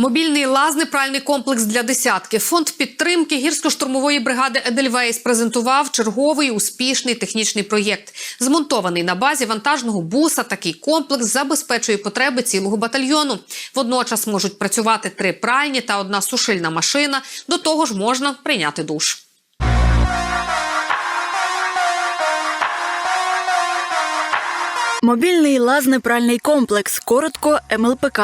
Мобільний лазний пральний комплекс для десятки. Фонд підтримки гірсько-штурмової бригади Едельвейс презентував черговий успішний технічний проєкт. Змонтований на базі вантажного буса. Такий комплекс забезпечує потреби цілого батальйону. Водночас можуть працювати три пральні та одна сушильна машина. До того ж, можна прийняти душ. Мобільний лазнепральний комплекс, коротко МЛПК.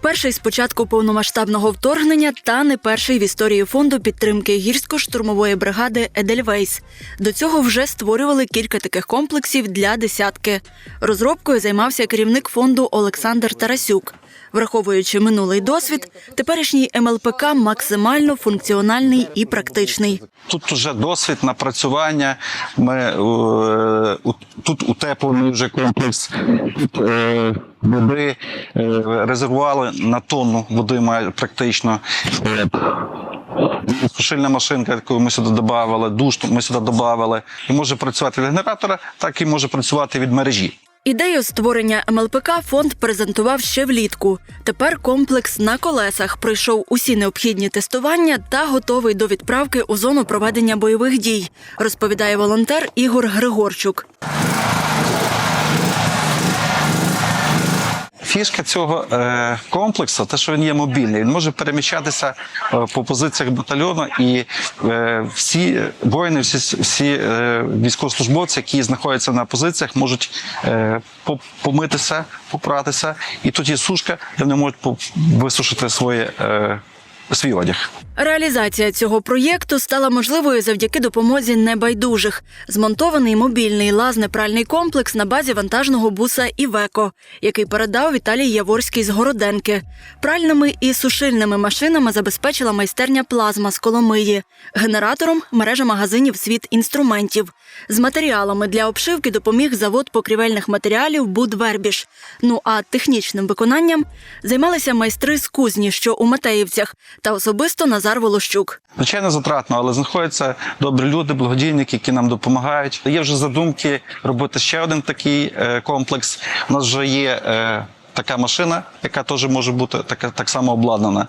Перший з початку повномасштабного вторгнення та не перший в історії фонду підтримки гірсько-штурмової бригади Едельвейс. До цього вже створювали кілька таких комплексів для десятки. Розробкою займався керівник фонду Олександр Тарасюк. Враховуючи минулий досвід, теперішній МЛПК максимально функціональний і практичний. Тут вже досвід напрацювання. Ми е, тут утеплений вже комплекс. Е, води е, резервуали на тонну води має практично. Е, Сушильна машинка, яку ми сюди додавали, душ ми сюди додавали. І може працювати від генератора, так і може працювати від мережі. Ідею створення МЛПК фонд презентував ще влітку. Тепер комплекс на колесах пройшов усі необхідні тестування та готовий до відправки у зону проведення бойових дій, розповідає волонтер Ігор Григорчук. Фішка цього е, комплексу, те, що він є мобільний, він може переміщатися е, по позиціях батальйону, і е, всі воїни, всі, всі військовослужбовці, які знаходяться на позиціях, можуть помитися, попратися, і тут є сушка, де вони можуть висушити своє, свій одяг. Реалізація цього проєкту стала можливою завдяки допомозі небайдужих. Змонтований мобільний лазнепральний комплекс на базі вантажного буса Івеко, який передав Віталій Яворський з Городенки. Пральними і сушильними машинами забезпечила майстерня плазма з Коломиї, генератором мережа магазинів світ інструментів. З матеріалами для обшивки допоміг завод покрівельних матеріалів Будвербіш. Ну а технічним виконанням займалися майстри з кузні, що у Матеївцях, та особисто Назар Волощук. Звичайно, затратно, але знаходяться добрі люди, благодійники, які нам допомагають. Є вже задумки робити ще один такий е, комплекс. У нас вже є. Е, Така машина, яка теж може бути така так само обладнана.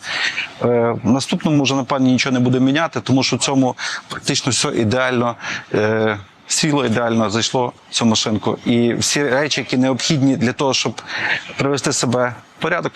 Е, в наступному вже напевно нічого не буде міняти, тому що в цьому практично все ідеально. Е, Сіло ідеально зайшло в цю машинку. І всі речі, які необхідні для того, щоб привести себе в порядок,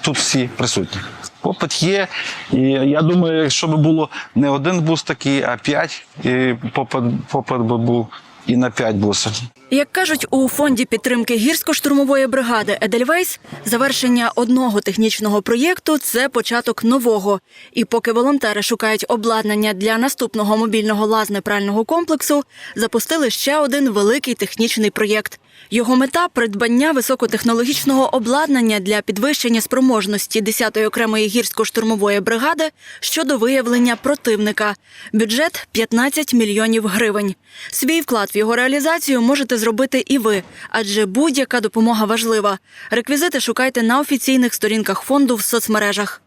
тут всі присутні. Попит є, і я думаю, якщо б було не один бус такий, а п'ять, і попит, попит би був і на п'ять бусів. Як кажуть у фонді підтримки гірсько-штурмової бригади Едельвейс, завершення одного технічного проєкту це початок нового. І поки волонтери шукають обладнання для наступного мобільного лазнепрального комплексу, запустили ще один великий технічний проєкт. Його мета придбання високотехнологічного обладнання для підвищення спроможності 10-ї окремої гірсько-штурмової бригади щодо виявлення противника. Бюджет 15 мільйонів гривень. Свій вклад в його реалізацію можете зробити і ви, адже будь-яка допомога важлива. Реквізити шукайте на офіційних сторінках фонду в соцмережах.